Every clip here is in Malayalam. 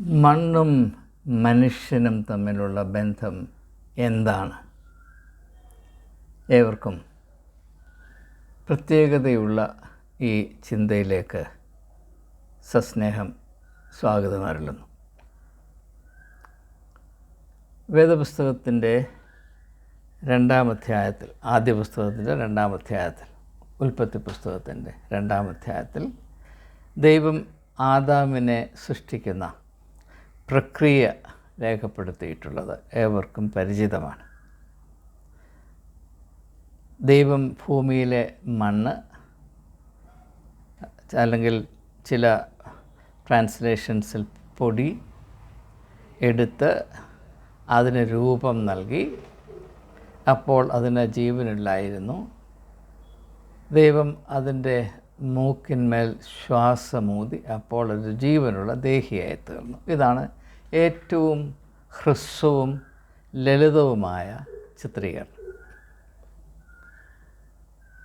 മണ്ണും മനുഷ്യനും തമ്മിലുള്ള ബന്ധം എന്താണ്? ഏവർക്കും പ്രത്യേകതയുള്ള ഈ ചിന്തയിലേക്ക് സസ്നേഹം സ്വാഗതം അരുളുന്നു. വേദപുസ്തകത്തിന്റെ രണ്ടാം അധ്യായത്തിൽ ആദ്യ പുസ്തകത്തിന്റെ രണ്ടാം അധ്യായത്തിൽ ഉൽപ്പത്തി പുസ്തകത്തിന്റെ രണ്ടാം അധ്യായത്തിൽ ദൈവം ആദാമിനെ സൃഷ്ടിക്കുന്ന പ്രക്രിയ രേഖപ്പെടുത്തിയിട്ടുള്ളത് ഏവർക്കും പരിചിതമാണ്. ദൈവം ഭൂമിയിലെ മണ്ണ് അല്ലെങ്കിൽ ചില ട്രാൻസ്ലേഷൻസിൽ പൊടി എടുത്ത് അതിന് രൂപം നൽകി അപ്പോൾ അതിന് ജീവനില്ലായിരുന്നു ദൈവം അതിന്റെ മൂക്കിന്മേൽ ശ്വാസമൂതി അപ്പോൾ അത് ജീവനുള്ള ദേഹിയായി തീർന്നു. ഇതാണ് ഏറ്റവും ഹ്രസ്വവും ലളിതവുമായ ചിത്രീകരണം.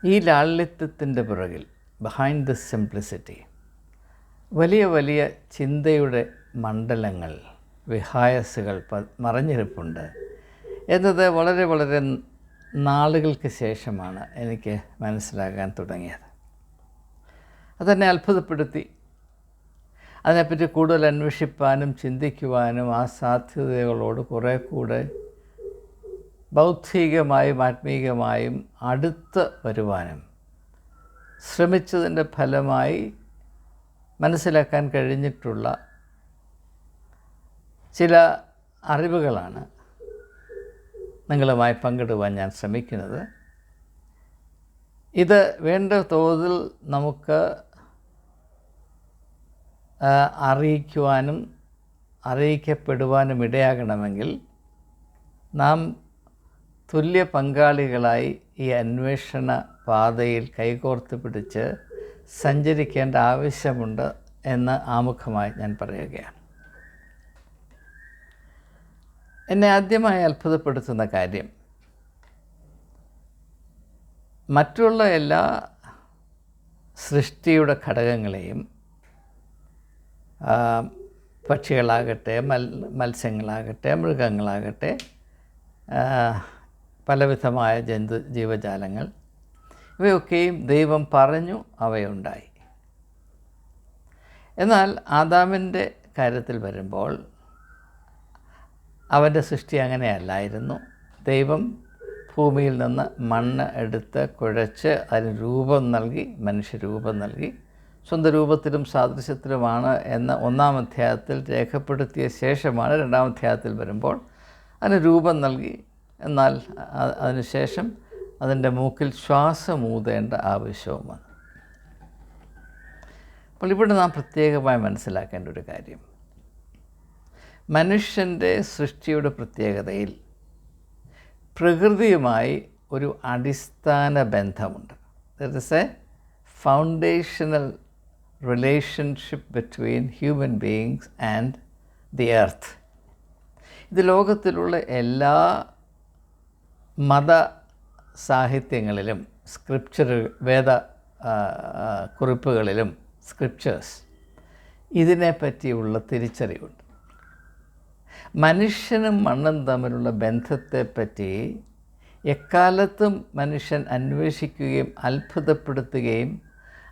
ഈ ലാളിത്യത്തിന്റെ പിറകിൽ ബിഹൈൻഡ് ദ സിംപ്ലിസിറ്റി വലിയ വലിയ ചിന്തയുടെ മണ്ഡലങ്ങൾ വിഹായസുകൾ മറഞ്ഞിരിപ്പുണ്ട്. എന്നത് വളരെ വളരെ നാളുകൾക്ക് ശേഷമാണ് എനിക്ക് മനസ്സിലാകാൻ തുടങ്ങിയത്. അതെന്നെ അത്ഭുതപ്പെടുത്തി അതിനെപ്പറ്റി കൂടുതൽ അന്വേഷിപ്പാനും ചിന്തിക്കുവാനും ആ സാധ്യതകളോട് കുറേ കൂടെ ബൗദ്ധികമായും ആത്മീകമായും അടുത്ത് വരുവാനും ശ്രമിച്ചതിന്റെ ഫലമായി മനസ്സിലാക്കാൻ കഴിഞ്ഞിട്ടുള്ള ചില അറിവുകളാണ് നിങ്ങളുമായി പങ്കിടുവാൻ ഞാൻ ശ്രമിക്കുന്നത്. ഇത് വേണ്ട തോതിൽ നമുക്ക് അറിയിക്കുവാനും അറിയിക്കപ്പെടുവാനും ഇടയാകണമെങ്കിൽ നാം തുല്യ പങ്കാളികളായി ഈ അന്വേഷണ പാതയിൽ കൈകോർത്ത് പിടിച്ച് സഞ്ചരിക്കേണ്ട ആവശ്യമുണ്ട് എന്ന് ആമുഖമായി ഞാൻ പറയുകയാണ്. എന്നെ ആദ്യമായി അത്ഭുതപ്പെടുത്തുന്ന കാര്യം മറ്റുള്ള എല്ലാ സൃഷ്ടിയുടെ ഘടകങ്ങളെയും പക്ഷികളാകട്ടെ മൽ മത്സ്യങ്ങളാകട്ടെ മൃഗങ്ങളാകട്ടെ പലവിധമായ ജന്തു ജീവജാലങ്ങൾ ഇവയൊക്കെയും ദൈവം പറഞ്ഞു അവയുണ്ടായി. എന്നാൽ ആദാമിന്റെ കാര്യത്തിൽ വരുമ്പോൾ അവന്റെ സൃഷ്ടി അങ്ങനെയല്ലായിരുന്നു. ദൈവം ഭൂമിയിൽ നിന്ന് മണ്ണ് എടുത്ത് കുഴച്ച് അതിന് രൂപം നൽകി മനുഷ്യരൂപം നൽകി സ്വന്തം രൂപത്തിലും സാദൃശ്യത്തിലുമാണ് എന്ന ഒന്നാം അധ്യായത്തിൽ രേഖപ്പെടുത്തിയ ശേഷമാണ് രണ്ടാം അധ്യായത്തിൽ വരുമ്പോൾ അതിന് രൂപം നൽകി. എന്നാൽ അതിനുശേഷം അതിന്റെ മൂക്കിൽ ശ്വാസമൂതേണ്ട ആവശ്യവും വന്നു അപ്പോൾ ഇവിടെ നാം പ്രത്യേകമായി മനസ്സിലാക്കേണ്ട ഒരു കാര്യം. മനുഷ്യന്റെ സൃഷ്ടിയുടെ പ്രത്യേകതയിൽ പ്രകൃതിയുമായി ഒരു അടിസ്ഥാന ബന്ധമുണ്ട്. That is a foundational relationship between human beings and the earth ഇത് ലോകത്തിലുള്ള എല്ലാ മത സാഹിത്യങ്ങളിലും സ്ക്രിപ്ചർ വേദ കുറിപ്പുകളിലും സ്ക്രിപ്ചേഴ്സ് ഇതിനെപ്പറ്റിയുള്ള തിരിച്ചറിവുണ്ട്. മനുഷ്യനും മണ്ണും തമ്മിലുള്ള ബന്ധത്തെപ്പറ്റി എക്കാലത്തും മനുഷ്യൻ അന്വേഷിക്കുകയും അത്ഭുതപ്പെടുത്തുകയും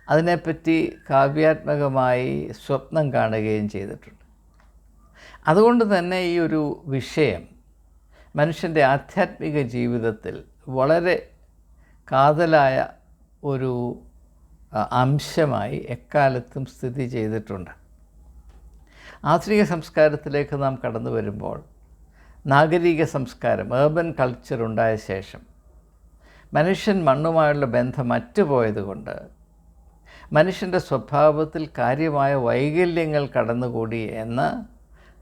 അതിനെപ്പറ്റി കാവ്യാത്മകമായി സ്വപ്നം കാണുകയും ചെയ്തിട്ടുണ്ട്. അതുകൊണ്ട് തന്നെ ഈ ഒരു വിഷയം മനുഷ്യന്റെ ആധ്യാത്മിക ജീവിതത്തിൽ വളരെ കാതലായ ഒരു അംശമായി എക്കാലത്തും സ്ഥിതി ചെയ്തിട്ടുണ്ട്. ആധുനിക സംസ്കാരത്തിലേക്ക് നാം കടന്നു വരുമ്പോൾ നാഗരിക സംസ്കാരം ഏർബൻ കൾച്ചർ ഉണ്ടായ ശേഷം മനുഷ്യൻ മണ്ണുമായുള്ള ബന്ധം അറ്റുപോയതുകൊണ്ട് മനുഷ്യന്റെ സ്വഭാവത്തിൽ കാര്യമായ വൈകല്യങ്ങൾ കടന്നുകൂടി എന്ന്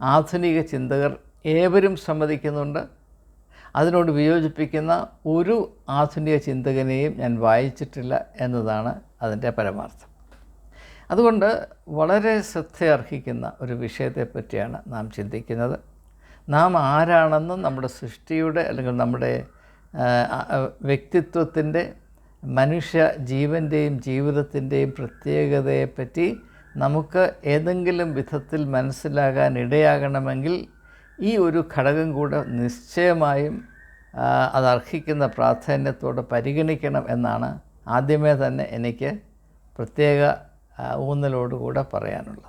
ആധുനിക ചിന്തകർ ഏവരും സമ്മതിക്കുന്നുണ്ട്. അതിനോട് വിയോജിപ്പിക്കുന്ന ഒരു ആധുനിക ചിന്തകനെയും ഞാൻ വായിച്ചിട്ടില്ല എന്നതാണ് അതിന്റെ പരമാർത്ഥം. അതുകൊണ്ട് വളരെ ശ്രദ്ധയർഹിക്കുന്ന ഒരു വിഷയത്തെപ്പറ്റിയാണ് നാം ചിന്തിക്കുന്നത്. നാം ആരാണെന്നും നമ്മുടെ സൃഷ്ടിയുടെ അല്ലെങ്കിൽ നമ്മുടെ വ്യക്തിത്വത്തിന്റെ മനുഷ്യ ജീവന്റെയും ജീവിതത്തിന്റെയും പ്രത്യേകതയെപ്പറ്റി നമുക്ക് ഏതെങ്കിലും വിധത്തിൽ മനസ്സിലാകാൻ ഇടയാകണമെങ്കിൽ ഈ ഒരു ഘടകം കൂടെ നിശ്ചയമായും അത് അർഹിക്കുന്ന പ്രാധാന്യത്തോടെ പരിഗണിക്കണം എന്നാണ് ആദ്യമേ തന്നെ എനിക്ക് പ്രത്യേക ഊന്നലോടുകൂടെ പറയാനുള്ളത്.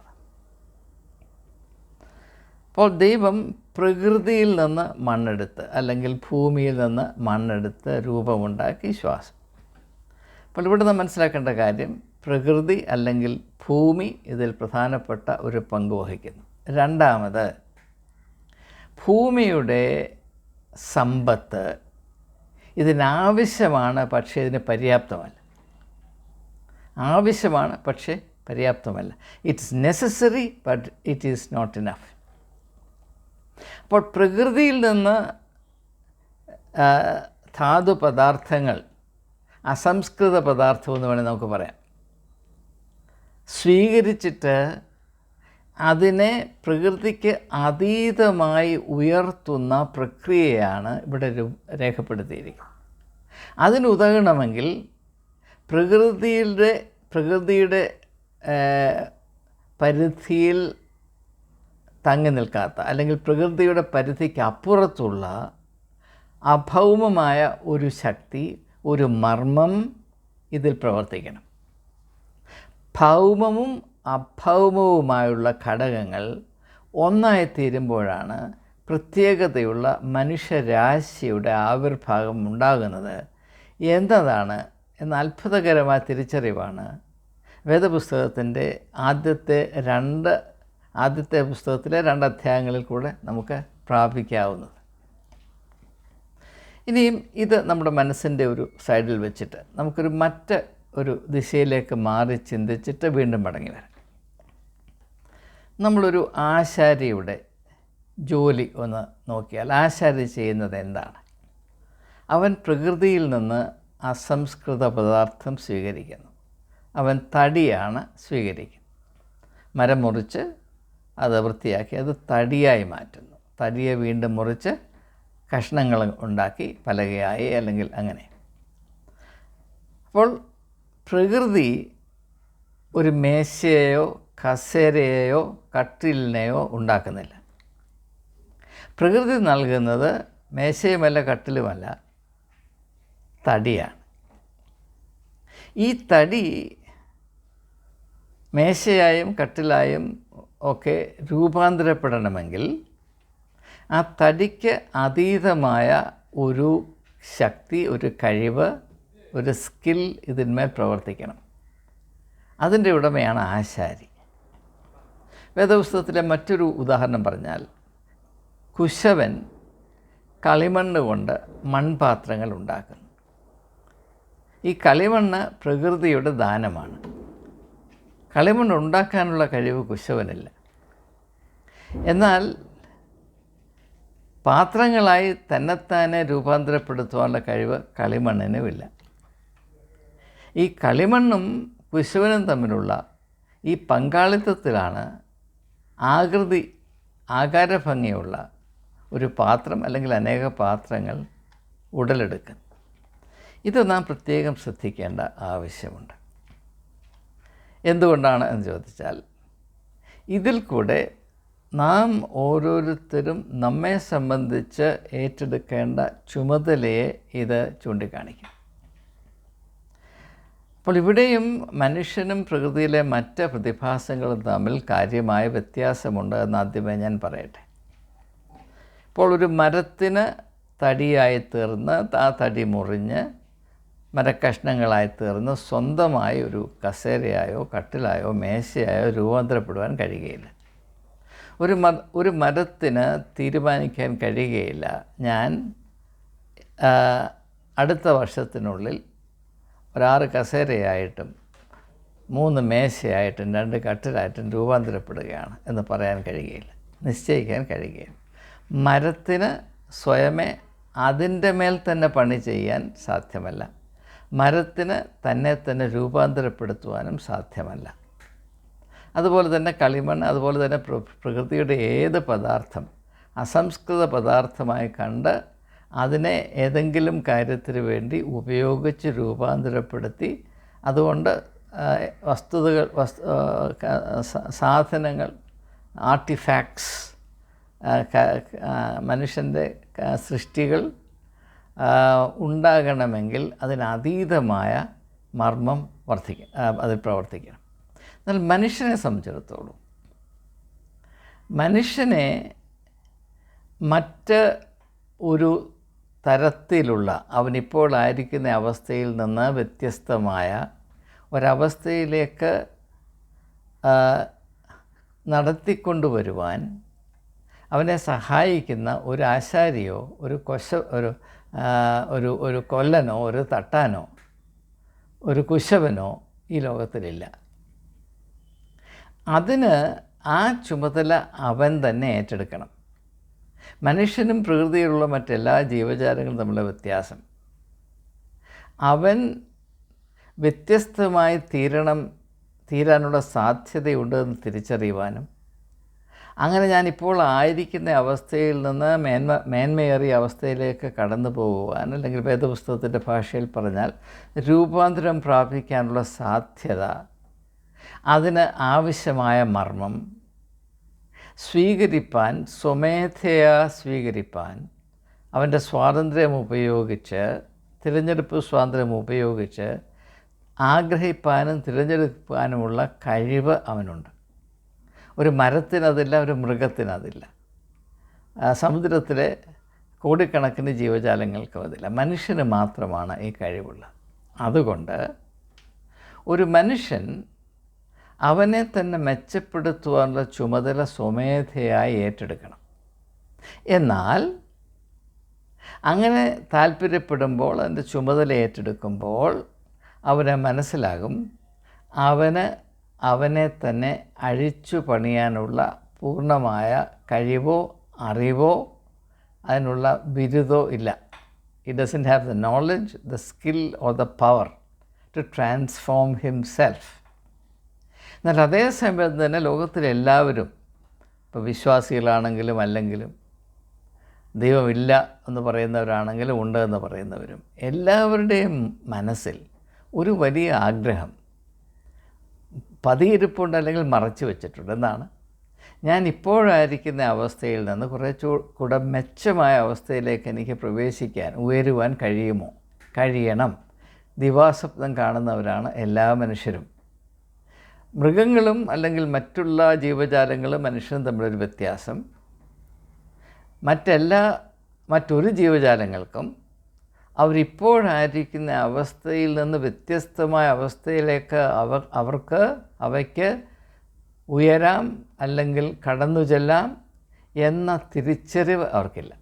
അപ്പോൾ ദൈവം പ്രകൃതിയിൽ നിന്ന് മണ്ണെടുത്ത് അല്ലെങ്കിൽ ഭൂമിയിൽ നിന്ന് മണ്ണെടുത്ത് രൂപമുണ്ടാക്കി ശ്വാസം അപ്പോൾ ഇവിടെ നാം മനസ്സിലാക്കേണ്ട കാര്യം പ്രകൃതി അല്ലെങ്കിൽ ഭൂമി ഇതിൽ പ്രധാനപ്പെട്ട ഒരു പങ്ക് വഹിക്കുന്നു. രണ്ടാമത് ഭൂമിയുടെ സമ്പത്ത് ഇതിനാവശ്യമാണ് പക്ഷേ ഇതിന് പര്യാപ്തമല്ല. ആവശ്യമാണ് പക്ഷേ പര്യാപ്തമല്ല. It's necessary but it is not enough അപ്പോൾ പ്രകൃതിയിൽ നിന്ന് ധാതു പദാർത്ഥങ്ങൾ അസംസ്കൃത പദാർത്ഥം എന്ന് വേണമെങ്കിൽ നമുക്ക് പറയാം. സ്വീകരിച്ചിട്ട് അതിനെ പ്രകൃതിക്ക് അതീതമായി ഉയർത്തുന്ന പ്രക്രിയയാണ് ഇവിടെ രേഖപ്പെടുത്തിയിരിക്കുന്നത്. അതിനുതകണമെങ്കിൽ പ്രകൃതിയുടെ പ്രകൃതിയുടെ പരിധിയിൽ തങ്ങി നിൽക്കാത്ത അല്ലെങ്കിൽ പ്രകൃതിയുടെ പരിധിക്ക് അപ്പുറത്തുള്ള അഭൗമമായ ഒരു ശക്തി ഒരു മർമ്മം ഇതിൽ പ്രവർത്തിക്കണം. ഭൗമവും അഭൗമവുമായുള്ള ഘടകങ്ങൾ ഒന്നായി തീരുമ്പോഴാണ് പ്രത്യേകതയുള്ള മനുഷ്യരാശിയുടെ ആവിർഭാവം ഉണ്ടാകുന്നത്. എന്നതാണ് എന്ന അത്ഭുതകരമായ തിരിച്ചറിവാണ് വേദപുസ്തകത്തിന്റെ ആദ്യത്തെ രണ്ട് ആദ്യത്തെ പുസ്തകത്തിലെ രണ്ട് അധ്യായങ്ങളിൽ കൂടെ നമുക്ക് പ്രാപിക്കാവുന്നത്. ഇനിയും ഇത് നമ്മുടെ മനസ്സിന്റെ ഒരു സൈഡിൽ വെച്ചിട്ട് നമുക്കൊരു മറ്റ് ഒരു ദിശയിലേക്ക് മാറി ചിന്തിച്ചിട്ട് വീണ്ടും മടങ്ങി വരാം. നമ്മളൊരു ആശാരിയുടെ ജോലി ഒന്ന് നോക്കിയാൽ ആശാരി ചെയ്യുന്നത് എന്താണ്? അവൻ പ്രകൃതിയിൽ നിന്ന് അസംസ്കൃത പദാർത്ഥം സ്വീകരിക്കുന്നു. അവൻ തടിയാണ് സ്വീകരിക്കുന്നത്. മരം മുറിച്ച് അത് വൃത്തിയാക്കി അത് തടിയായി മാറ്റുന്നു. തടിയെ വീണ്ടും മുറിച്ച് കഷ്ണങ്ങൾ ഉണ്ടാക്കി പലകയായി അല്ലെങ്കിൽ അങ്ങനെ. അപ്പോൾ പ്രകൃതി ഒരു മേശയെയോ കസേരയെയോ കട്ടിലിനെയോ ഉണ്ടാക്കുന്നില്ല. പ്രകൃതി നൽകുന്നത് മേശയുമല്ല കട്ടിലുമല്ല തടിയാണ്. ഈ തടി മേശയായും കട്ടിലായും ഒക്കെ രൂപാന്തരപ്പെടണമെങ്കിൽ ആ തടിക്ക് അതീതമായ ഒരു ശക്തി ഒരു കഴിവ് ഒരു സ്കിൽ ഇതിന്മേൽ പ്രവർത്തിക്കണം. അതിന്റെ ഉടമയാണ് ആശാരി. വേദപുസ്തകത്തിലെ മറ്റൊരു ഉദാഹരണം പറഞ്ഞാൽ കുശവൻ കളിമണ്ണ് കൊണ്ട് മൺപാത്രങ്ങൾ ഉണ്ടാക്കുന്നു. ഈ കളിമണ്ണ് പ്രകൃതിയുടെ ദാനമാണ്. കളിമണ്ണ് ഉണ്ടാക്കാനുള്ള കഴിവ് കുശവനില്ല. എന്നാൽ പാത്രങ്ങളായി തന്നെത്താനെ രൂപാന്തരപ്പെടുത്തുവാനുള്ള കഴിവ് കളിമണ്ണിനുമില്ല. ഈ കളിമണ്ണും കുശവനും തമ്മിലുള്ള ഈ പങ്കാളിത്തത്തിലാണ് ആകൃതി ആകാരഭംഗിയുള്ള ഒരു പാത്രം അല്ലെങ്കിൽ അനേക പാത്രങ്ങൾ ഉടലെടുക്കുന്നത്. ഇത് നാം പ്രത്യേകം ശ്രദ്ധിക്കേണ്ട ആവശ്യമുണ്ട്. എന്തുകൊണ്ടാണ് എന്ന് ചോദിച്ചാൽ ഇതിൽ കൂടെ നാം ഓരോരുത്തരും നമ്മെ സംബന്ധിച്ച് ഏറ്റെടുക്കേണ്ട ചുമതലയെ ഇത് ചൂണ്ടിക്കാണിക്കും. അപ്പോൾ ഇവിടെയും മനുഷ്യനും പ്രകൃതിയിലെ മറ്റ് പ്രതിഭാസങ്ങളും തമ്മിൽ കാര്യമായ വ്യത്യാസമുണ്ട് എന്ന് ആദ്യമേ ഞാൻ പറയട്ടെ. ഇപ്പോൾ ഒരു മരത്തിന് തടിയായി തീർന്ന് ആ തടി മുറിഞ്ഞ് മരക്കഷ്ണങ്ങളായി തീർന്ന് സ്വന്തമായി ഒരു കസേരയായോ കട്ടിലായോ മേശയായോ രൂപാന്തരപ്പെടുവാൻ കഴിയുകയില്ല. ഒരു മ ഒരു മതത്തിന് തീരുമാനിക്കാൻ കഴിയുകയില്ല. ഞാൻ അടുത്ത വർഷത്തിനുള്ളിൽ ഒരാറ് കസേരയായിട്ടും മൂന്ന് മേശയായിട്ടും രണ്ട് കട്ടിലായിട്ടും രൂപാന്തരപ്പെടുകയാണ് എന്ന് പറയാൻ കഴിയുകയില്ല. നിശ്ചയിക്കാൻ കഴിയുകയില്ല. മരത്തിന് സ്വയമേ അതിന്റെ മേൽ തന്നെ പണി ചെയ്യാൻ സാധ്യമല്ല. മരത്തിന് തന്നെ തന്നെ രൂപാന്തരപ്പെടുത്തുവാനും സാധ്യമല്ല. അതുപോലെ തന്നെ കളിമണ്ണ് അതുപോലെ തന്നെ പ്ര- പ്രകൃതിയുടെ ഏത് പദാർത്ഥം അസംസ്കൃത പദാർത്ഥമായി കണ്ട് അതിനെ ഏതെങ്കിലും കാര്യത്തിന് വേണ്ടി ഉപയോഗിച്ച് രൂപാന്തരപ്പെടുത്തി അതുകൊണ്ട് വസ്തുതകൾ സാധനങ്ങൾ ആർട്ടിഫാക്ട്സ് മനുഷ്യന്റെ സൃഷ്ടികൾ ഉണ്ടാകണമെങ്കിൽ അതിനതീതമായ മർമ്മം വർദ്ധിക്കും അതിൽ പ്രവർത്തിക്കണം. എന്നാൽ മനുഷ്യനെ സംബന്ധിച്ചിടത്തോളം മനുഷ്യനെ മറ്റ് ഒരു തരത്തിലുള്ള അവനിപ്പോൾ ആയിരിക്കുന്ന അവസ്ഥയിൽ നിന്ന് വ്യത്യസ്തമായ ഒരവസ്ഥയിലേക്ക് നടത്തിക്കൊണ്ടുവരുവാൻ അവനെ സഹായിക്കുന്ന ഒരു ആശാരിയോ ഒരു കൊശ ഒരു ഒരു ഒരു കൊല്ലനോ ഒരു തട്ടാനോ ഒരു കുശവനോ ഈ ലോകത്തിലില്ല. അതിന് ആ ചുമതല അവൻ തന്നെ ഏറ്റെടുക്കണം. മനുഷ്യനും പ്രകൃതിയിലുള്ള മറ്റെല്ലാ ജീവജാലങ്ങളും തമ്മിലുള്ള വ്യത്യാസം. അവൻ വ്യത്യസ്തമായി തീരണം തീരാനുള്ള സാധ്യതയുണ്ടെന്ന് തിരിച്ചറിയുവാനും അങ്ങനെ ഞാനിപ്പോൾ ആയിരിക്കുന്ന അവസ്ഥയിൽ നിന്ന് മേന്മ മേന്മയേറിയ അവസ്ഥയിലേക്ക് കടന്നു പോകുവാൻ അല്ലെങ്കിൽ വേദപുസ്തകത്തിന്റെ ഭാഷയിൽ പറഞ്ഞാൽ രൂപാന്തരം പ്രാപിക്കാനുള്ള സാധ്യത അതിന് ആവശ്യമായ മർമ്മം സ്വീകരിപ്പാൻ സ്വമേധയാ സ്വീകരിപ്പാൻ അവന്റെ സ്വാതന്ത്ര്യം ഉപയോഗിച്ച് തിരഞ്ഞെടുപ്പ് സ്വാതന്ത്ര്യം ഉപയോഗിച്ച് ആഗ്രഹിപ്പാനും തിരഞ്ഞെടുക്കാനുമുള്ള കഴിവ് അവനുണ്ട്. ഒരു മരത്തിനതില്ല ഒരു മൃഗത്തിനതില്ല. സമുദ്രത്തിലെ കോടിക്കണക്കിന് ജീവജാലങ്ങൾക്കും അതില്ല. മനുഷ്യന് മാത്രമാണ് ഈ കഴിവുള്ളത്. അതുകൊണ്ട് ഒരു മനുഷ്യൻ അവനെ തന്നെ മെച്ചപ്പെടുത്തുവാനുള്ള ചുമതല സ്വമേധയായി ഏറ്റെടുക്കണം. എന്നാൽ അങ്ങനെ താല്പര്യപ്പെടുമ്പോൾ അതിന്റെ ചുമതല ഏറ്റെടുക്കുമ്പോൾ അവനെ മനസ്സിലാകും അവന് അവനെ തന്നെ അഴിച്ചു പണിയാനുള്ള പൂർണമായ കഴിവോ അറിവോ അതിനുള്ള ബിരുദോ ഇല്ല. It doesn't have the knowledge the skill or the power to transform himself എന്നാൽ അതേ സമയത്ത് തന്നെ ലോകത്തിലെല്ലാവരും ഇപ്പോൾ വിശ്വാസികളാണെങ്കിലും അല്ലെങ്കിലും ദൈവമില്ല എന്ന് പറയുന്നവരാണെങ്കിലും ഉണ്ട് എന്ന് പറയുന്നവരും എല്ലാവരുടെയും മനസ്സിൽ ഒരു വലിയ ആഗ്രഹം പതിയിരിപ്പുണ്ട് അല്ലെങ്കിൽ മറച്ചു വെച്ചിട്ടുണ്ട്. എന്നാണ്. ഞാൻ ഇപ്പോഴായിരിക്കുന്ന അവസ്ഥയിൽ നിന്ന് കുറച്ചു കൂടെ മെച്ചമായ അവസ്ഥയിലേക്ക് എനിക്ക് പ്രവേശിക്കാൻ ഉയരുവാൻ കഴിയുമോ? കഴിയണം. ദിവാസ്വപ്നം കാണുന്നവരാണ് എല്ലാ മനുഷ്യരും. മൃഗങ്ങളും അല്ലെങ്കിൽ മറ്റുള്ള ജീവജാലങ്ങളും മനുഷ്യനും തമ്മിലൊരു വ്യത്യാസം. മറ്റെല്ലാ മറ്റൊരു ജീവജാലങ്ങൾക്കും അവരിപ്പോഴായിരിക്കുന്ന അവസ്ഥയിൽ നിന്ന് വ്യത്യസ്തമായ അവസ്ഥയിലേക്ക് അവർ അവർക്ക് അവയ്ക്ക് ഉയരാം അല്ലെങ്കിൽ കടന്നു ചെല്ലാം എന്ന തിരിച്ചറിവ് അവർക്കില്ല.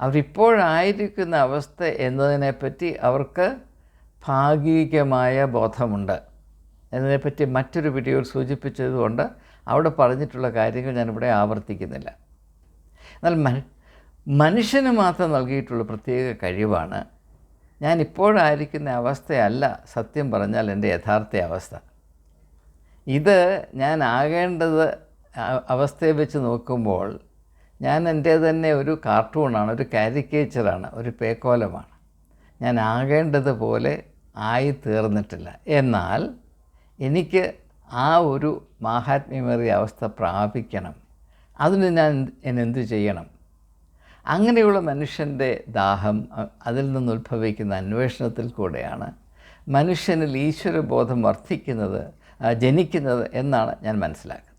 അവരിപ്പോഴായിരിക്കുന്ന അവസ്ഥ എന്നതിനെപ്പറ്റി അവർക്ക് ഭാഗികമായ ബോധമുണ്ട്. എന്നതിനെപ്പറ്റി മറ്റൊരു വീഡിയോയിൽ സൂചിപ്പിച്ചതുകൊണ്ട് അവിടെ പറഞ്ഞിട്ടുള്ള കാര്യങ്ങൾ ഞാനിവിടെ ആവർത്തിക്കുന്നില്ല. എന്നാൽ മന മനുഷ്യന് മാത്രം നൽകിയിട്ടുള്ള പ്രത്യേക കഴിവാണ് ഞാൻ ഇപ്പോഴായിരിക്കുന്ന അവസ്ഥയല്ല സത്യം പറഞ്ഞാൽ എന്റെ യഥാർത്ഥ അവസ്ഥ. ഇത് ഞാൻ ആകേണ്ടത് അവസ്ഥയെ വെച്ച് നോക്കുമ്പോൾ ഞാൻ എന്റെ തന്നെ ഒരു കാർട്ടൂണാണ് ഒരു കാരിക്കേച്ചറാണ് ഒരു പേക്കോലമാണ്. ഞാൻ ആകേണ്ടതുപോലെ ആയി തീർന്നിട്ടില്ല എന്നാൽ എനിക്ക് ആ ഒരു മാഹാത്മ്യമേറിയ അവസ്ഥ പ്രാപിക്കണം. അതിന് ഞാൻ എന്നെന്ത് ചെയ്യണം? അങ്ങനെയുള്ള മനുഷ്യന്റെ ദാഹം അതിൽ നിന്ന് ഉത്ഭവിക്കുന്ന അന്വേഷണത്തിൽ കൂടെയാണ് മനുഷ്യനിൽ ഈശ്വരബോധം വർദ്ധിക്കുന്നത് ജനിക്കുന്നത് എന്നാണ് ഞാൻ മനസ്സിലാക്കുന്നത്.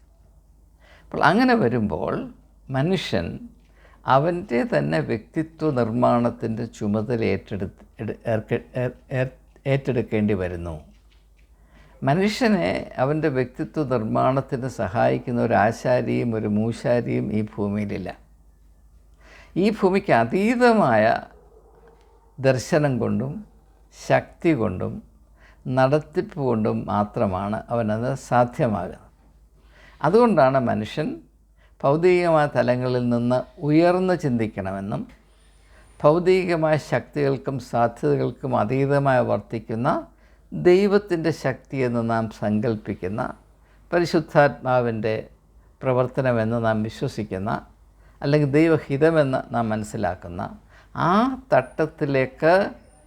അപ്പോൾ അങ്ങനെ വരുമ്പോൾ മനുഷ്യൻ അവന്റെ തന്നെ വ്യക്തിത്വ നിർമ്മാണത്തിന്റെ ചുമതല ഏറ്റെടുത്ത് ഏറ്റെടുക്കേണ്ടി വരുന്നു. മനുഷ്യനെ അവന്റെ വ്യക്തിത്വ നിർമ്മാണത്തിന് സഹായിക്കുന്ന ഒരു ആശാരിയും ഒരു മൂശാരിയും ഈ ഭൂമിയിലില്ല. ഈ ഭൂമിക്ക് അതീതമായ ദർശനം കൊണ്ടും ശക്തി കൊണ്ടും നടത്തിപ്പ് കൊണ്ടും മാത്രമാണ് അവനത് സാധ്യമാകുന്നത്. അതുകൊണ്ടാണ് മനുഷ്യൻ ഭൗതികമായ തലങ്ങളിൽ നിന്ന് ഉയർന്ന് ചിന്തിക്കണമെന്നും ഭൗതികമായ ശക്തികൾക്കും സാധ്യതകൾക്കും അതീതമായി വർത്തിക്കുന്ന ദൈവത്തിന്റെ ശക്തിയെന്ന് നാം സങ്കല്പിക്കുന്ന പരിശുദ്ധാത്മാവിന്റെ പ്രവർത്തനമെന്ന് നാം വിശ്വസിക്കുന്ന അല്ലെങ്കിൽ ദൈവഹിതമെന്ന് നാം മനസ്സിലാക്കുന്ന ആ തട്ടത്തിലേക്ക്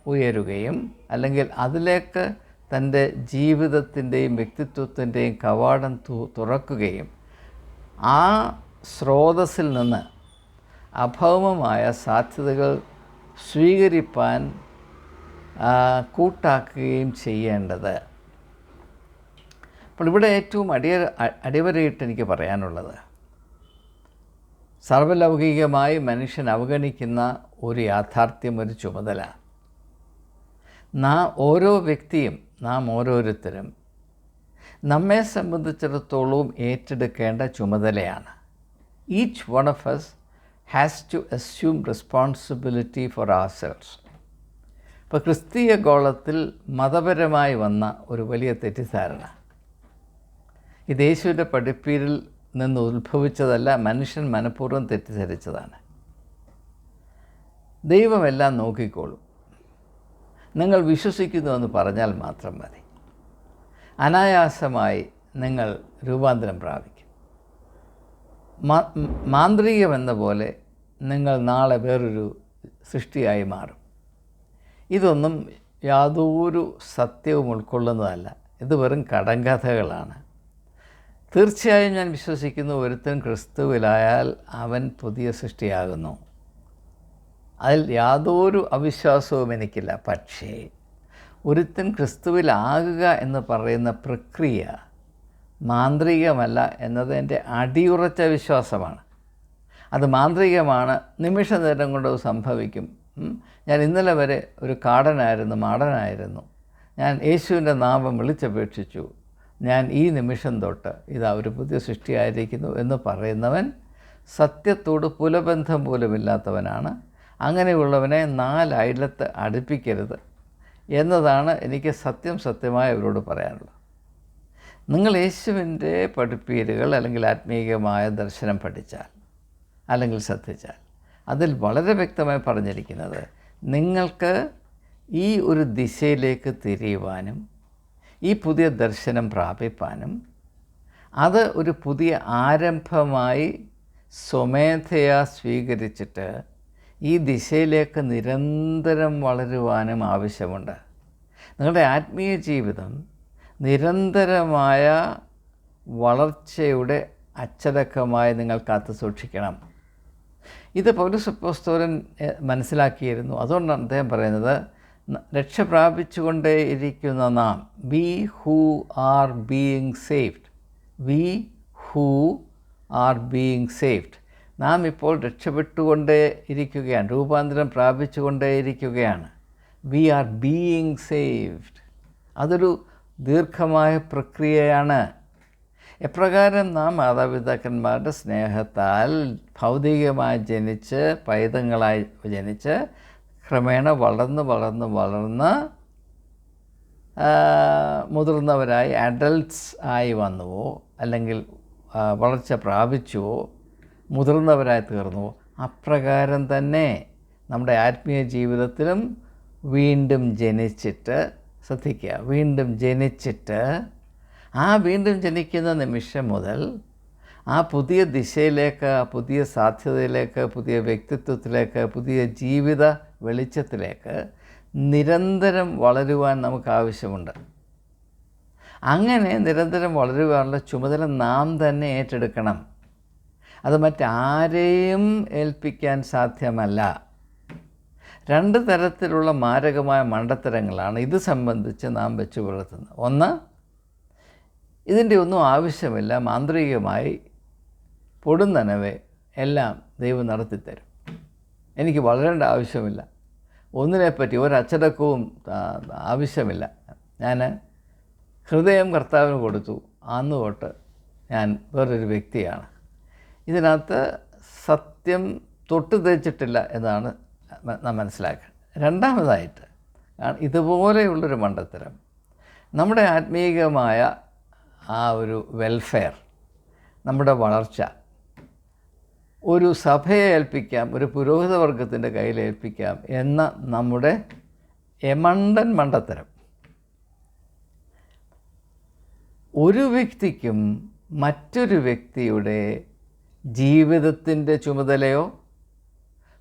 ഉയരുകയും അല്ലെങ്കിൽ അതിലേക്ക് തന്റെ ജീവിതത്തിന്റെയും വ്യക്തിത്വത്തിന്റെയും കവാടം തുറക്കുകയും ആ സ്രോതസ്സിൽ നിന്ന് അഭൗമമായ സാധ്യതകൾ സ്വീകരിപ്പാൻ കൂട്ടാക്കുകയും ചെയ്യേണ്ടത്. അപ്പോൾ ഇവിടെ ഏറ്റവും അടിയ അടിവരയിട്ട് എനിക്ക് പറയാനുള്ളത്. സർവലൗകികമായി മനുഷ്യൻ അവഗണിക്കുന്ന ഒരു യാഥാർത്ഥ്യം ഒരു ചുമതല. നാം ഓരോ വ്യക്തിയും നാം ഓരോരുത്തരും നമ്മെ സംബന്ധിച്ചിടത്തോളം ഏറ്റെടുക്കേണ്ട ചുമതലയാണ്. Each one of us has to assume responsibility for ourselves ഇപ്പോൾ ക്രിസ്തീയ ഗോളത്തിൽ മതപരമായി വന്ന ഒരു വലിയ തെറ്റിദ്ധാരണ. ഇത് യേശുവിന്റെ പഠിപ്പീരിൽ നിന്ന് ഉത്ഭവിച്ചതല്ല മനുഷ്യൻ മനഃപൂർവം തെറ്റിദ്ധരിച്ചതാണ്. ദൈവമെല്ലാം നോക്കിക്കോളും. നിങ്ങൾ വിശ്വസിക്കുന്നുവെന്ന് പറഞ്ഞാൽ മാത്രം മതി. അനായാസമായി നിങ്ങൾ രൂപാന്തരം പ്രാപിക്കും. മാന്ത്രികമെന്ന പോലെ നിങ്ങൾ നാളെ വേറൊരു സൃഷ്ടിയായി മാറും. ഇതൊന്നും യാതൊരു സത്യവും ഉൾക്കൊള്ളുന്നതല്ല. ഇത് വെറും കടങ്കഥകളാണ്. തീർച്ചയായും ഞാൻ വിശ്വസിക്കുന്നു ഒരുത്തൻ ക്രിസ്തുവിലായാൽ അവൻ പുതിയ സൃഷ്ടിയാകുന്നു. അതിൽ യാതൊരു അവിശ്വാസവും എനിക്കില്ല. പക്ഷേ ഒരുത്തൻ ക്രിസ്തുവിലാകുക എന്ന് പറയുന്ന പ്രക്രിയ മാന്ത്രികമല്ല എന്നത് എന്റെ അടിയുറച്ച വിശ്വാസമാണ്. അത് മാന്ത്രികമാണ്. നിമിഷ നേരം കൊണ്ട് സംഭവിക്കും. ഞാൻ ഇന്നലെ വരെ ഒരു കാടനായിരുന്നു മാടനായിരുന്നു. ഞാൻ യേശുവിന്റെ നാമം വിളിച്ചപേക്ഷിച്ചു. ഞാൻ ഈ നിമിഷം തൊട്ട് ഇതാ ഒരു പുതിയ സൃഷ്ടിയായിരിക്കുന്നു എന്ന് പറയുന്നവൻ സത്യത്തോട് പുലബന്ധം പോലുമില്ലാത്തവനാണ്. അങ്ങനെയുള്ളവനെ നാലയലത്ത് അടുപ്പിക്കരുത് എന്നതാണ് എനിക്ക് സത്യം സത്യമായി അവരോട് പറയാനുള്ളത്. നിങ്ങൾ യേശുവിന്റെ പഠിപ്പീരുകൾ അല്ലെങ്കിൽ ആത്മീയമായ ദർശനം പഠിച്ചാൽ അല്ലെങ്കിൽ ശ്രദ്ധിച്ചാൽ അതിൽ വളരെ വ്യക്തമായി പറഞ്ഞിരിക്കുന്നത് നിങ്ങൾക്ക് ഈ ഒരു ദിശയിലേക്ക് തിരിയുവാനും ഈ പുതിയ ദർശനം പ്രാപിപ്പാനും അത് ഒരു പുതിയ ആരംഭമായി സ്വമേധയാ സ്വീകരിച്ചിട്ട് ഈ ദിശയിലേക്ക് നിരന്തരം വളരുവാനും ആവശ്യമുണ്ട്. നിങ്ങളുടെ ആത്മീയ ജീവിതം നിരന്തരമായ വളർച്ചയുടെ അച്ചടക്കമായി നിങ്ങൾ കാത്തു സൂക്ഷിക്കണം ഇത് പൗരസപ്പോസ്തോലൻ മനസ്സിലാക്കിയിരുന്നു. അതുകൊണ്ടാണ് അദ്ദേഹം പറയുന്നത് രക്ഷ പ്രാപിച്ചുകൊണ്ടേ ഇരിക്കുന്ന നാം we who are being saved we who are being saved നാം ഇപ്പോൾ രക്ഷപ്പെട്ടുകൊണ്ടേ ഇരിക്കുകയാണ് രൂപാന്തരം പ്രാപിച്ചുകൊണ്ടേ ഇരിക്കുകയാണ്. വി ആർ ബീയിങ് സേഫ്ഡ് അതൊരു ദീർഘമായ പ്രക്രിയയാണ്. എപ്രകാരം നാം മാതാപിതാക്കന്മാരുടെ സ്നേഹത്താൽ ഭൗതികമായി ജനിച്ച് പൈതങ്ങളായി ജനിച്ച് ക്രമേണ വളർന്ന് വളർന്ന് വളർന്ന് മുതിർന്നവരായി അഡൽട്ട്സ് ആയി വന്നുവോ അല്ലെങ്കിൽ വളർച്ച പ്രാപിച്ചുവോ മുതിർന്നവരായി തീർന്നുവോ അപ്രകാരം തന്നെ നമ്മുടെ ആത്മീയ ജീവിതത്തിലും വീണ്ടും ജനിച്ചിട്ട് ശ്രദ്ധിക്കുക വീണ്ടും ജനിച്ചിട്ട് ആ വീണ്ടും ജനിക്കുന്ന നിമിഷം മുതൽ ആ പുതിയ ദിശയിലേക്ക് പുതിയ സാധ്യതയിലേക്ക് പുതിയ വ്യക്തിത്വത്തിലേക്ക് പുതിയ ജീവിത വെളിച്ചത്തിലേക്ക് നിരന്തരം വളരുവാൻ നമുക്ക് ആവശ്യമുണ്ട്. അങ്ങനെ നിരന്തരം വളരുവാനുള്ള ചുമതല നാം തന്നെ ഏറ്റെടുക്കണം. അത് മറ്റാരെയും ഏൽപ്പിക്കാൻ സാധ്യമല്ല. രണ്ട് തരത്തിലുള്ള മാരകമായ മണ്ടത്തരങ്ങളാണ് ഇത് സംബന്ധിച്ച് നാം വെച്ചു പുലർത്തുന്നത് ഒന്ന് ഇതിന്റെ ഒന്നും ആവശ്യമില്ല. മാന്ത്രികമായി പൊടുന്നനവെ എല്ലാം ദൈവം നടത്തിത്തരും. എനിക്ക് വളരേണ്ട ആവശ്യമില്ല. ഒന്നിനെപ്പറ്റി ഒരച്ചടക്കവും ആവശ്യമില്ല. ഞാൻ ഹൃദയം കർത്താവിന് കൊടുത്തു. അന്ന് തൊട്ട് ഞാൻ വേറൊരു വ്യക്തിയാണ്. ഇതിനകത്ത് സത്യം തൊട്ട് തേച്ചിട്ടില്ല എന്നാണ് നാം മനസ്സിലാക്കുക. രണ്ടാമതായിട്ട് ഇതുപോലെയുള്ളൊരു മണ്ടത്തരം. നമ്മുടെ ആത്മീയമായ ആ ഒരു വെൽഫെയർ നമ്മുടെ വളർച്ച ഒരു സഭയെ ഏൽപ്പിക്കാം ഒരു പുരോഹിത വർഗത്തിന്റെ കയ്യിൽ ഏൽപ്പിക്കാം എന്ന നമ്മുടെ എമണ്ടൻ മണ്ടത്തരം. ഒരു വ്യക്തിക്കും മറ്റൊരു വ്യക്തിയുടെ ജീവിതത്തിന്റെ ചുമതലയോ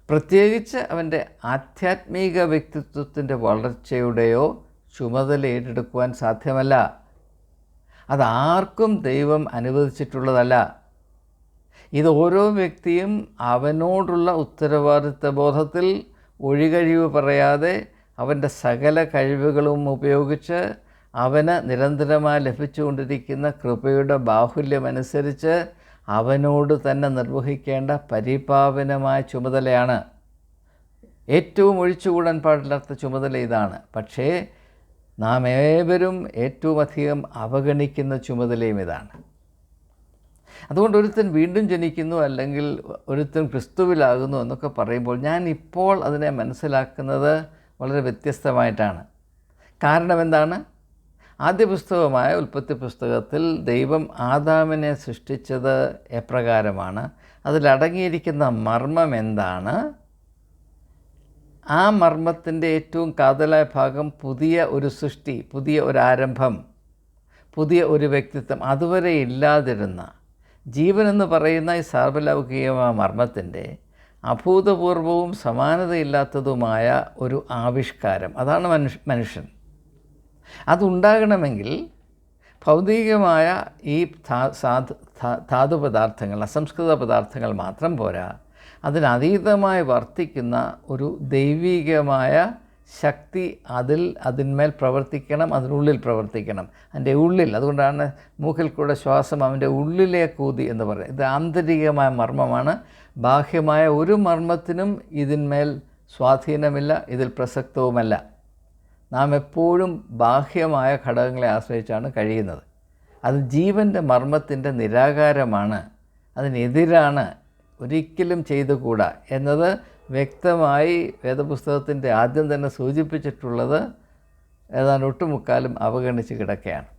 പ്രത്യേകിച്ച് അവന്റെ ആധ്യാത്മിക വ്യക്തിത്വത്തിന്റെ വളർച്ചയുടെയോ ചുമതല ഏറ്റെടുക്കുവാൻ സാധ്യമല്ല. അതാർക്കും ദൈവം അനുവദിച്ചിട്ടുള്ളതല്ല. ഇത് ഓരോ വ്യക്തിയും അവനോടുള്ള ഉത്തരവാദിത്വ ബോധത്തിൽ ഒഴികഴിവ് പറയാതെ അവന്റെ സകല കഴിവുകളും ഉപയോഗിച്ച് അവന് നിരന്തരമായി ലഭിച്ചുകൊണ്ടിരിക്കുന്ന കൃപയുടെ ബാഹുല്യമനുസരിച്ച് അവനോട് തന്നെ നിർവഹിക്കേണ്ട പരിപാവനമായ ചുമതലയാണ്. ഏറ്റവും ഒഴിച്ചുകൂടാൻ പാടില്ലാത്ത ചുമതല ഇതാണ്. പക്ഷേ നാം ഏവരും ഏറ്റവും അധികം അവഗണിക്കുന്ന ചുമതലയും ഇതാണ്. അതുകൊണ്ട് ഒരുത്തൻ വീണ്ടും ജനിക്കുന്നു അല്ലെങ്കിൽ ഒരുത്തൻ ക്രിസ്തുവിലാകുന്നു എന്നൊക്കെ പറയുമ്പോൾ ഞാൻ ഇപ്പോൾ അതിനെ മനസ്സിലാക്കുന്നത് വളരെ വ്യത്യസ്തമായിട്ടാണ്. കാരണം എന്താണ്? ആദ്യ പുസ്തകമായ ഉൽപ്പത്തി പുസ്തകത്തിൽ ദൈവം ആദാമിനെ സൃഷ്ടിച്ചത് എപ്രകാരമാണ്? അതിലടങ്ങിയിരിക്കുന്ന മർമ്മം എന്താണ്? ആ മർമ്മത്തിന്റെ ഏറ്റവും കാതലായ ഭാഗം പുതിയ ഒരു സൃഷ്ടി പുതിയ ഒരു ആരംഭം പുതിയ ഒരു വ്യക്തിത്വം. അതുവരെ ഇല്ലാതിരുന്ന ജീവൻ എന്ന് പറയുന്ന ഈ സാർവലൗകികമായ മർമ്മത്തിന്റെ അഭൂതപൂർവവും സമാനതയില്ലാത്തതുമായ ഒരു ആവിഷ്കാരം. അതാണ് മനുഷ്യ മനുഷ്യൻ. അതുണ്ടാകണമെങ്കിൽ ഭൗതികമായ ഈ ധാതു പദാർത്ഥങ്ങൾ അസംസ്കൃത പദാർത്ഥങ്ങൾ മാത്രം പോരാ. അതിനതീതമായി വർത്തിക്കുന്ന ഒരു ദൈവികമായ ശക്തി അതിൽ അതിന്മേൽ പ്രവർത്തിക്കണം അതിനുള്ളിൽ പ്രവർത്തിക്കണം. അതിന്റെ ഉള്ളിൽ അതുകൊണ്ടാണ് മൂക്കിൽ കൂടെ ശ്വാസം അവന്റെ ഉള്ളിലെ കൂതി എന്ന് പറയുന്നത്. ഇത് ആന്തരികമായ മർമ്മമാണ്. ബാഹ്യമായ ഒരു മർമ്മത്തിനും ഇതിന്മേൽ സ്വാധീനമില്ല ഇതിൽ പ്രസക്തവുമല്ല. നാം എപ്പോഴും ബാഹ്യമായ ഘടകങ്ങളെ ആശ്രയിച്ചാണ് കഴിയുന്നത്. അത് ജീവന്റെ മർമ്മത്തിന്റെ നിരാകാരമാണ്. അതിനെതിരാണ് ഒരിക്കലും ചെയ്തുകൂടാ എന്നത് വ്യക്തമായി വേദപുസ്തകത്തിന്റെ ആദ്യം തന്നെ സൂചിപ്പിച്ചിട്ടുള്ളത് ഏതാണ്ട് ഒട്ടുമുക്കാലും അവഗണിച്ച് കിടക്കുകയാണ്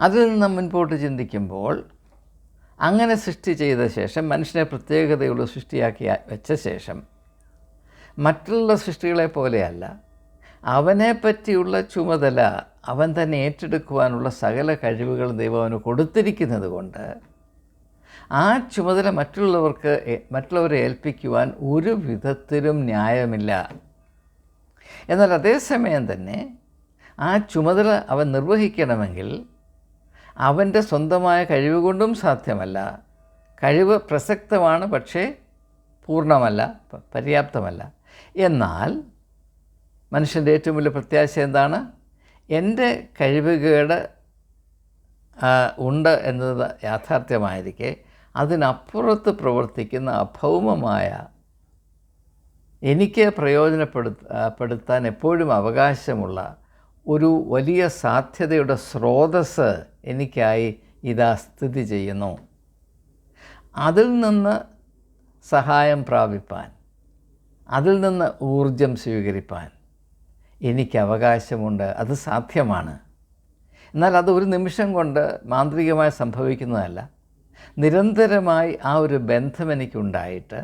അതിൽ നിന്ന് മുൻപോട്ട് ചിന്തിക്കുമ്പോൾ അങ്ങനെ സൃഷ്ടി ചെയ്ത ശേഷം മനുഷ്യനെ പ്രത്യേകതയുള്ള സൃഷ്ടിയാക്കി വെച്ച ശേഷം മറ്റുള്ള സൃഷ്ടികളെ പോലെയല്ല അവനെ പറ്റിയുള്ള ചുമതല അവൻ തന്നെ ഏറ്റെടുക്കുവാനുള്ള സകല കഴിവുകൾ ദൈവം അവന് കൊടുത്തിരിക്കുന്നത് കൊണ്ട് ആ ചുമതല മറ്റുള്ളവർക്ക് മറ്റുള്ളവരെ ഏൽപ്പിക്കുവാൻ ഒരു വിധത്തിലും ന്യായമില്ല. എന്നാൽ അതേസമയം തന്നെ ആ ചുമതല അവൻ നിർവഹിക്കണമെങ്കിൽ അവന്റെ സ്വന്തമായ കഴിവ് കൊണ്ടും സാധ്യമല്ല. കഴിവ് പ്രസക്തമാണ് പക്ഷേ പൂർണമല്ല പര്യാപ്തമല്ല. എന്നാൽ മനുഷ്യന്റെ ഏറ്റവും വലിയ പ്രത്യാശ എന്താണ്? എന്റെ കഴിവുകേട് ഉണ്ട് എന്നത് യാഥാർത്ഥ്യമായിരിക്കെ അതിനപ്പുറത്ത് പ്രവർത്തിക്കുന്ന അഭൗമമായ എനിക്ക് പ്രയോജനപ്പെടുത്താൻ എപ്പോഴും അവകാശമുള്ള ഒരു വലിയ സാധ്യതയുടെ സ്രോതസ് എനിക്കായി ഇതാ സ്ഥിതി ചെയ്യുന്നു. അതിൽ നിന്ന് സഹായം പ്രാപിപ്പാൻ അതിൽ നിന്ന് ഊർജം സ്വീകരിപ്പാൻ എനിക്ക് അവകാശമുണ്ട്. അത് സാധ്യമാണ്. എന്നാൽ അത് ഒരു നിമിഷം കൊണ്ട് മാന്ത്രികമായി സംഭവിക്കുന്നതല്ല. നിരന്തരമായി ആ ഒരു ബന്ധം എനിക്കുണ്ടായിട്ട്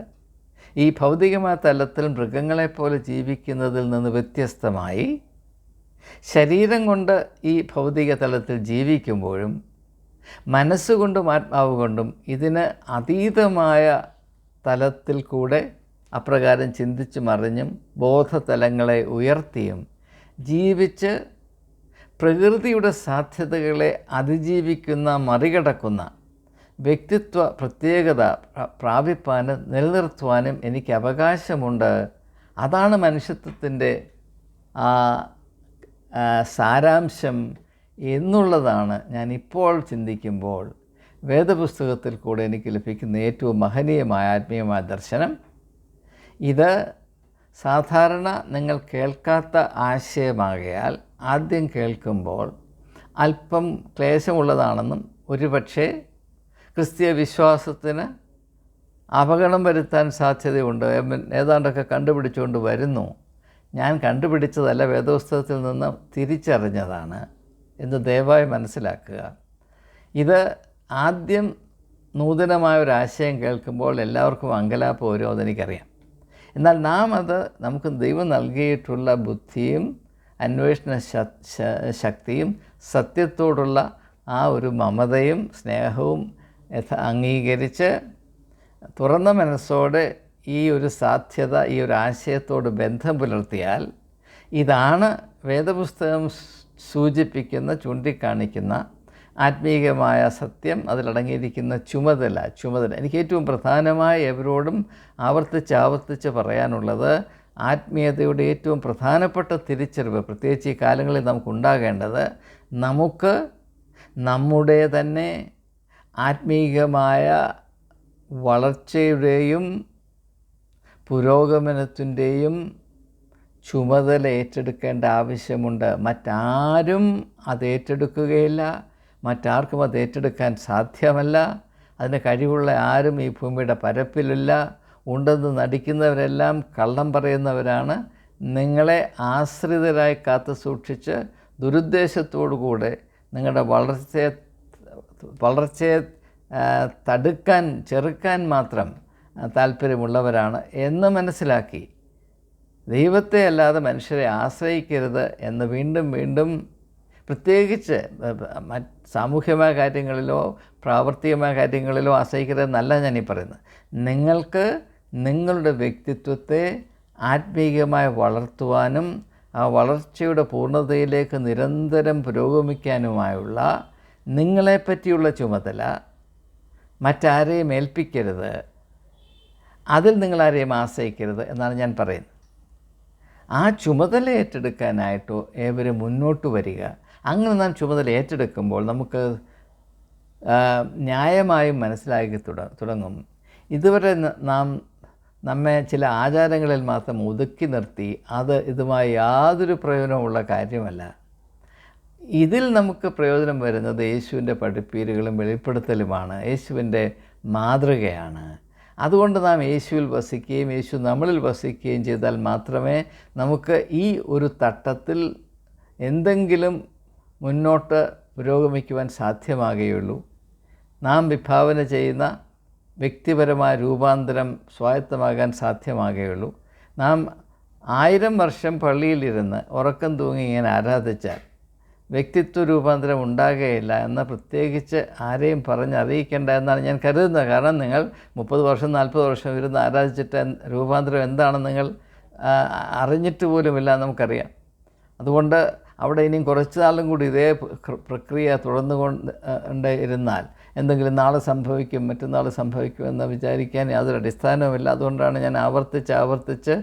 ഈ ഭൗതികമായ തലത്തിൽ മൃഗങ്ങളെപ്പോലെ ജീവിക്കുന്നതിൽ നിന്ന് വ്യത്യസ്തമായി ശരീരം കൊണ്ട് ഈ ഭൗതിക തലത്തിൽ ജീവിക്കുമ്പോഴും മനസ്സുകൊണ്ടും ആത്മാവ് കൊണ്ടും ഇതിന് അതീതമായ തലത്തിൽ കൂടെ അപ്രകാരം ചിന്തിച്ച് മറിഞ്ഞും ബോധതലങ്ങളെ ഉയർത്തിയും ജീവിച്ച് പ്രകൃതിയുടെ സാധ്യതകളെ അതിജീവിക്കുന്ന മറികടക്കുന്ന വ്യക്തിത്വ പ്രത്യേകത പ്രാപിപ്പാനും നിലനിർത്തുവാനും എനിക്ക് അവകാശമുണ്ട്. അതാണ് മനുഷ്യത്വത്തിന്റെ ആ സാരാംശം എന്നുള്ളതാണ് ഞാൻ ഇപ്പോൾ ചിന്തിക്കുമ്പോൾ. വേദപുസ്തകത്തിൽ കൂടെ എനിക്ക് ലഭിക്കുന്ന ഏറ്റവും മഹനീയമായ ആത്മീയമായ ദർശനം ഇത് സാധാരണ നിങ്ങൾ കേൾക്കാത്ത ആശയമാകയാൽ ആദ്യം കേൾക്കുമ്പോൾ അല്പം ക്ലേശമുള്ളതാണെന്നും ഒരുപക്ഷെ ക്രിസ്തീയ വിശ്വാസത്തിന് അപകടം വരുത്താൻ സാധ്യതയുണ്ട്. ഏതാണ്ടൊക്കെ കണ്ടുപിടിച്ചുകൊണ്ട് വരുന്നു. ഞാൻ കണ്ടുപിടിച്ചതല്ല വേദപുസ്തകത്തിൽ നിന്ന് തിരിച്ചറിഞ്ഞതാണ് എന്ന് ദയവായി മനസ്സിലാക്കുക. ഇത് ആദ്യം നൂതനമായ ഒരു ആശയം കേൾക്കുമ്പോൾ എല്ലാവർക്കും അങ്കലാപ്പ് വരും അതെനിക്കറിയാം. എന്നാൽ നാം അത് നമുക്ക് ദൈവം നൽകിയിട്ടുള്ള ബുദ്ധിയും അന്വേഷണ ശക്തിയും സത്യത്തോടുള്ള ആ ഒരു മമതയും സ്നേഹവും അംഗീകരിച്ച് തുറന്ന മനസ്സോടെ ഈ ഒരു സാധ്യത ഈ ഒരു ആശയത്തോട് ബന്ധം പുലർത്തിയാൽ ഇതാണ് വേദപുസ്തകം സൂചിപ്പിക്കുന്ന ചൂണ്ടിക്കാണിക്കുന്ന ആത്മീയമായ സത്യം അതിലടങ്ങിയിരിക്കുന്ന ചുമതല ചുമതല. എനിക്ക് ഏറ്റവും പ്രധാനമായി എവരോടും ആവർത്തിച്ച് ആവർത്തിച്ച് പറയാനുള്ളത് ആത്മീയതയുടെ ഏറ്റവും പ്രധാനപ്പെട്ട തിരിച്ചറിവ് പ്രത്യേകിച്ച് ഈ കാലങ്ങളിൽ നമുക്കുണ്ടാകേണ്ടത് നമുക്ക് നമ്മുടെ തന്നെ ആത്മീയമായ വളർച്ചയുടെയും പുരോഗമനത്തിന്റെയും ചുമതല ഏറ്റെടുക്കേണ്ട ആവശ്യമുണ്ട്. മറ്റാരും അത് ഏറ്റെടുക്കുകയില്ല. മറ്റാർക്കും അത് ഏറ്റെടുക്കാൻ സാധ്യമല്ല. അതിന് കഴിവുള്ള ആരും ഈ ഭൂമിയുടെ പരപ്പിലില്ല. ഉണ്ടെന്ന് നടിക്കുന്നവരെല്ലാം കള്ളം പറയുന്നവരാണ്. നിങ്ങളെ ആശ്രിതരായി കാത്തു സൂക്ഷിച്ച് ദുരുദ്ദേശത്തോടുകൂടെ നിങ്ങളുടെ വളർച്ചയെ വളർച്ചയെ തടുക്കാൻ ചെറുക്കാൻ മാത്രം താല്പര്യമുള്ളവരാണ് എന്ന് മനസ്സിലാക്കി. ദൈവത്തെ അല്ലാതെ മനുഷ്യരെ ആശ്രയിക്കരുത് എന്ന് വീണ്ടും വീണ്ടും പ്രത്യേകിച്ച് സാമൂഹ്യമായ കാര്യങ്ങളിലോ പ്രാവർത്തികമായ കാര്യങ്ങളിലോ ആശ്രയിക്കരുതെന്നല്ല ഞാൻ ഈ പറയുന്നത്. നിങ്ങൾക്ക് നിങ്ങളുടെ വ്യക്തിത്വത്തെ ആത്മീയമായി വളർത്തുവാനും ആ വളർച്ചയുടെ പൂർണതയിലേക്ക് നിരന്തരം പുരോഗമിക്കാനുമായുള്ള നിങ്ങളെപ്പറ്റിയുള്ള ചുമതല മറ്റാരെയും ഏൽപ്പിക്കരുത്. അതിൽ നിങ്ങളാരെയും ആശ്രയിക്കരുത് എന്നാണ് ഞാൻ പറയുന്നത്. ആ ചുമതല ഏറ്റെടുക്കാനായിട്ടോ ഏവരും മുന്നോട്ട് വരിക. അങ്ങനെ നാം ചുമതല ഏറ്റെടുക്കുമ്പോൾ നമുക്ക് ന്യായമായും മനസ്സിലാക്കി തുട തുടങ്ങും. ഇതുവരെ നാം നമ്മെ ചില ആചാരങ്ങളിൽ മാത്രം ഒതുക്കി നിർത്തി അത് ഇതുമായി യാതൊരു പ്രയോജനമുള്ള കാര്യമല്ല. ഇതിൽ നമുക്ക് പ്രയോജനം വരുന്നത് യേശുവിന്റെ പഠിപ്പീരുകളും വെളിപ്പെടുത്തലുമാണ്. യേശുവിന്റെ മാതൃകയാണ്. അതുകൊണ്ട് നാം യേശുവിൽ വസിക്കുകയും യേശു നമ്മളിൽ വസിക്കുകയും ചെയ്താൽ മാത്രമേ നമുക്ക് ഈ ഒരു തട്ടത്തിൽ എന്തെങ്കിലും മുന്നോട്ട് പുരോഗമിക്കുവാൻ സാധ്യമാകുകയുള്ളൂ. നാം വിഭാവന ചെയ്യുന്ന വ്യക്തിപരമായ രൂപാന്തരം സ്വായത്തമാകാൻ സാധ്യമാകുകയുള്ളൂ. നാം ആയിരം വർഷം പള്ളിയിലിരുന്ന് ഉറക്കം തൂങ്ങി ഇങ്ങനെ ആരാധിച്ചാൽ വ്യക്തിത്വ രൂപാന്തരം ഉണ്ടാകുകയില്ല എന്ന് പ്രത്യേകിച്ച് ആരെയും പറഞ്ഞ് അറിയിക്കേണ്ട എന്നാണ് ഞാൻ കരുതുന്നത്. കാരണം നിങ്ങൾ മുപ്പത് വർഷം നാൽപ്പത് വർഷം ഇരുന്ന് ആരാധിച്ചിട്ട് രൂപാന്തരം എന്താണെന്ന് നിങ്ങൾ അറിഞ്ഞിട്ട് പോലുമില്ല നമുക്കറിയാം. അതുകൊണ്ട് അവിടെ ഇനിയും കുറച്ച് നാളും കൂടി ഇതേ പ്രക്രിയ തുടർന്നു കൊണ്ട് ഇരുന്നാൽ എന്തെങ്കിലും നാളെ സംഭവിക്കും മറ്റന്നാൾ സംഭവിക്കും എന്ന് വിചാരിക്കാൻ യാതൊരു അടിസ്ഥാനവുമില്ല. അതുകൊണ്ടാണ് ഞാൻ ആവർത്തിച്ച് ആവർത്തിച്ച്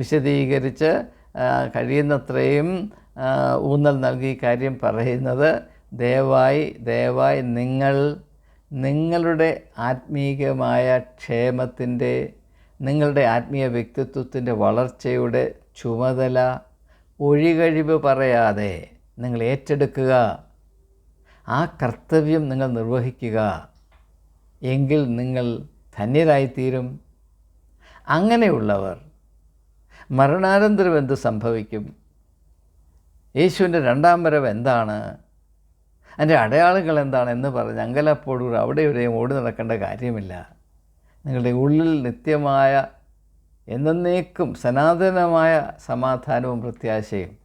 വിശദീകരിച്ച് കഴിയുന്നത്രയും ഊന്നൽ നൽകി കാര്യം പറയുന്നത് ദയവായി ദയവായി നിങ്ങൾ നിങ്ങളുടെ ആത്മീയമായ ക്ഷേമത്തിന്റെ നിങ്ങളുടെ ആത്മീയ വ്യക്തിത്വത്തിന്റെ വളർച്ചയുടെ ചുമതല ഒഴികഴിവ് പറയാതെ നിങ്ങൾ ഏറ്റെടുക്കുക. ആ കർത്തവ്യം നിങ്ങൾ നിർവഹിക്കുക. എങ്കിൽ നിങ്ങൾ ധന്യരായിത്തീരും. അങ്ങനെയുള്ളവർ മരണാനന്തരം എന്ത് സംഭവിക്കും? യേശുവിന്റെ രണ്ടാം വരവ് എന്താണ്? അതിന്റെ അടയാളങ്ങൾ എന്താണ് എന്ന് പറഞ്ഞ് അങ്കലപ്പോടൂർ അവിടെ ഇവിടെയും ഓടി നടക്കേണ്ട കാര്യമില്ല. നിങ്ങളുടെ ഉള്ളിൽ നിത്യമായ എന്നേക്കും സനാതനമായ സമാധാനവും പ്രത്യാശയും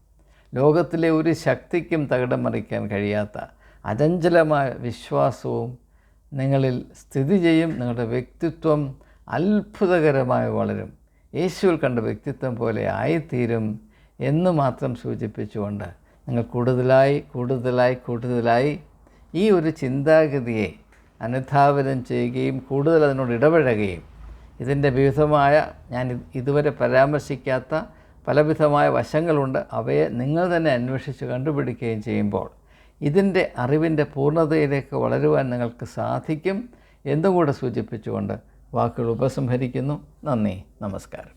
ലോകത്തിലെ ഒരു ശക്തിക്കും തകിടം മറിക്കാൻ കഴിയാത്ത അചഞ്ചലമായ വിശ്വാസവും നിങ്ങളിൽ സ്ഥിതി ചെയ്യും. നിങ്ങളുടെ വ്യക്തിത്വം അത്ഭുതകരമായി വളരും. യേശുവിൽ കണ്ട വ്യക്തിത്വം പോലെ ആയിത്തീരും എന്ന് മാത്രം സൂചിപ്പിച്ചുകൊണ്ട് നിങ്ങൾ കൂടുതലായി കൂടുതലായി കൂടുതലായി ഈ ഒരു ചിന്താഗതിയെ അനുധാവനം ചെയ്യുകയും കൂടുതൽ അതിനോട് ഇടപഴകുകയും ഇതിന്റെ വിവിധമായ ഞാൻ ഇതുവരെ പരാമർശിക്കാത്ത പലവിധമായ വശങ്ങളുണ്ട്. അവയെ നിങ്ങൾ തന്നെ അന്വേഷിച്ച് കണ്ടുപിടിക്കുകയും ചെയ്യുമ്പോൾ ഇതിന്റെ അറിവിന്റെ പൂർണതയിലേക്ക് വളരുവാൻ നിങ്ങൾക്ക് സാധിക്കും എന്നും കൂടെ സൂചിപ്പിച്ചുകൊണ്ട് വാക്കുകൾ ഉപസംഹരിക്കുന്നു. നന്ദി. നമസ്കാരം.